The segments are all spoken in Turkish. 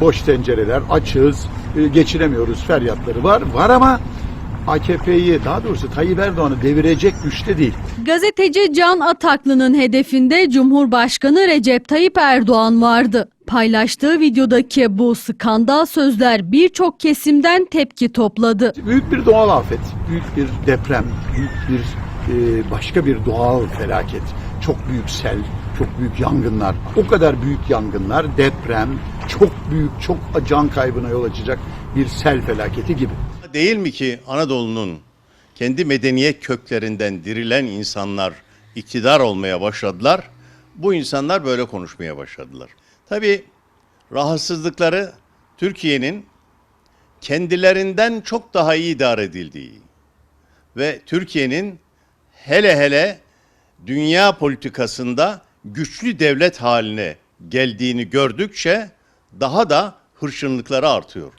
Boş tencereler, açığız, e, geçinemiyoruz feryatları var. Var ama AKP'yi daha doğrusu Tayyip Erdoğan'ı devirecek güçte değil. Gazeteci Can Ataklı'nın hedefinde Cumhurbaşkanı Recep Tayyip Erdoğan vardı. Paylaştığı videodaki bu skandal sözler birçok kesimden tepki topladı. Büyük bir doğal afet, büyük bir deprem, büyük bir e, başka bir doğal felaket. Çok büyük sel, çok büyük yangınlar. O kadar büyük yangınlar, deprem, çok büyük, çok can kaybına yol açacak bir sel felaketi gibi. Değil mi ki Anadolu'nun kendi medeniyet köklerinden dirilen insanlar iktidar olmaya başladılar. Bu insanlar böyle konuşmaya başladılar. Tabii rahatsızlıkları Türkiye'nin kendilerinden çok daha iyi idare edildiği ve Türkiye'nin hele hele dünya politikasında güçlü devlet haline geldiğini gördükçe daha da hırçınlıkları artıyor.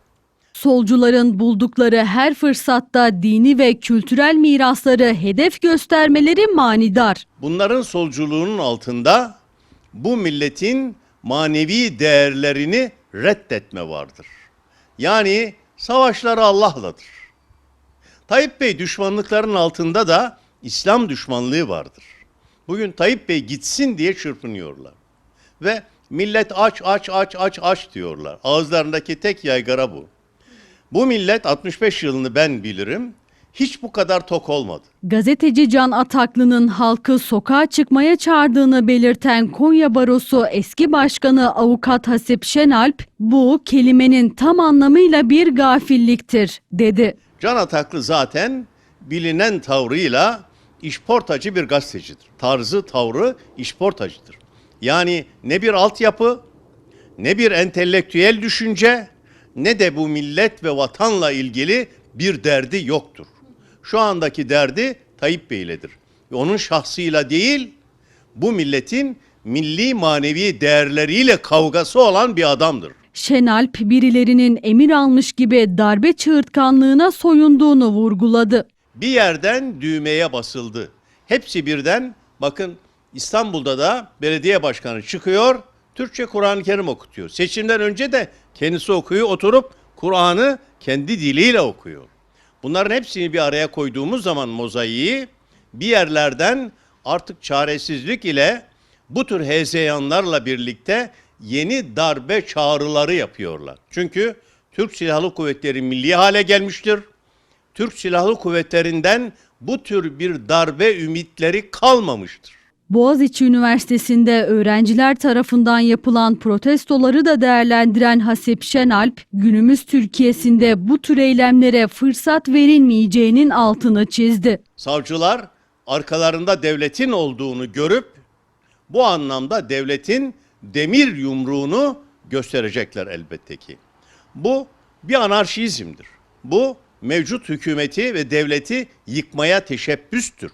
Solcuların buldukları her fırsatta dini ve kültürel mirasları hedef göstermeleri manidar. Bunların solculuğunun altında bu milletin manevi değerlerini reddetme vardır. Yani savaşları Allah'ladır. Tayyip Bey düşmanlıkların altında da İslam düşmanlığı vardır. Bugün Tayyip Bey gitsin diye çırpınıyorlar. Ve millet aç aç aç aç aç diyorlar. Ağızlarındaki tek yaygara bu. Bu millet 65 yılını ben bilirim. Hiç bu kadar tok olmadı. Gazeteci Can Ataklı'nın halkı sokağa çıkmaya çağırdığını belirten Konya Barosu eski başkanı avukat Hasip Şenalp, bu kelimenin tam anlamıyla bir gafilliktir, dedi. Can Ataklı zaten bilinen tavrıyla işportacı bir gazetecidir. Tarzı, tavrı işportacıdır. Yani ne bir altyapı, ne bir entelektüel düşünce, ne de bu millet ve vatanla ilgili bir derdi yoktur. Şu andaki derdi Tayyip Bey'ledir. Onun şahsıyla değil, bu milletin milli manevi değerleriyle kavgası olan bir adamdır. Şenalp birilerinin emir almış gibi darbe çığırtkanlığına soyunduğunu vurguladı. Bir yerden düğmeye basıldı. Hepsi birden bakın İstanbul'da da belediye başkanı çıkıyor, Türkçe Kur'an-ı Kerim okutuyor. Seçimden önce de kendisi okuyor, oturup Kur'an'ı kendi diliyle okuyor. Bunların hepsini bir araya koyduğumuz zaman mozaiği bir yerlerden artık çaresizlik ile bu tür hezeyanlarla birlikte yeni darbe çağrıları yapıyorlar. Çünkü Türk Silahlı Kuvvetleri milli hale gelmiştir. Türk Silahlı Kuvvetlerinden bu tür bir darbe ümitleri kalmamıştır. Boğaziçi Üniversitesi'nde öğrenciler tarafından yapılan protestoları da değerlendiren Hasip Şenalp, günümüz Türkiye'sinde bu tür eylemlere fırsat verilmeyeceğinin altını çizdi. Savcılar arkalarında devletin olduğunu görüp bu anlamda devletin demir yumruğunu gösterecekler elbette ki. Bu bir anarşizmdir. Bu mevcut hükümeti ve devleti yıkmaya teşebbüstür.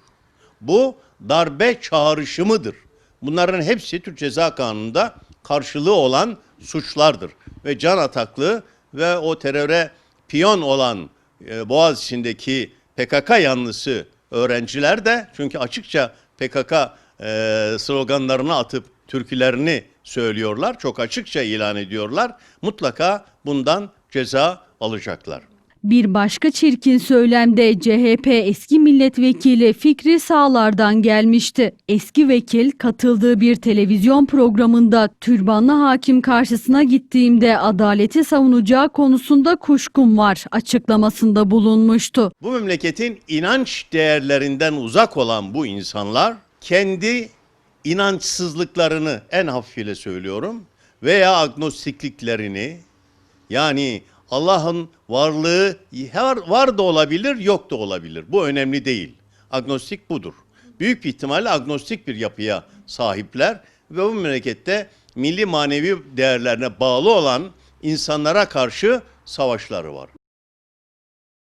Bu darbe çağrışımıdır. Bunların hepsi Türk Ceza Kanunu'nda karşılığı olan suçlardır. Ve can ataklı ve o teröre piyon olan e, Boğaziçi'ndeki PKK yanlısı öğrenciler de çünkü açıkça PKK e, sloganlarını atıp türkülerini söylüyorlar. Çok açıkça ilan ediyorlar. Mutlaka bundan ceza alacaklar. Bir başka çirkin söylemde CHP eski milletvekili Fikri Sağlar'dan gelmişti. Eski vekil katıldığı bir televizyon programında türbanlı hakim karşısına gittiğimde adaleti savunacağı konusunda kuşkum var açıklamasında bulunmuştu. Bu memleketin inanç değerlerinden uzak olan bu insanlar kendi inançsızlıklarını en hafifiyle söylüyorum veya agnostikliklerini yani Allah'ın varlığı var, var da olabilir yok da olabilir. Bu önemli değil. Agnostik budur. Büyük ihtimalle agnostik bir yapıya sahipler ve bu memlekette milli manevi değerlerine bağlı olan insanlara karşı savaşları var.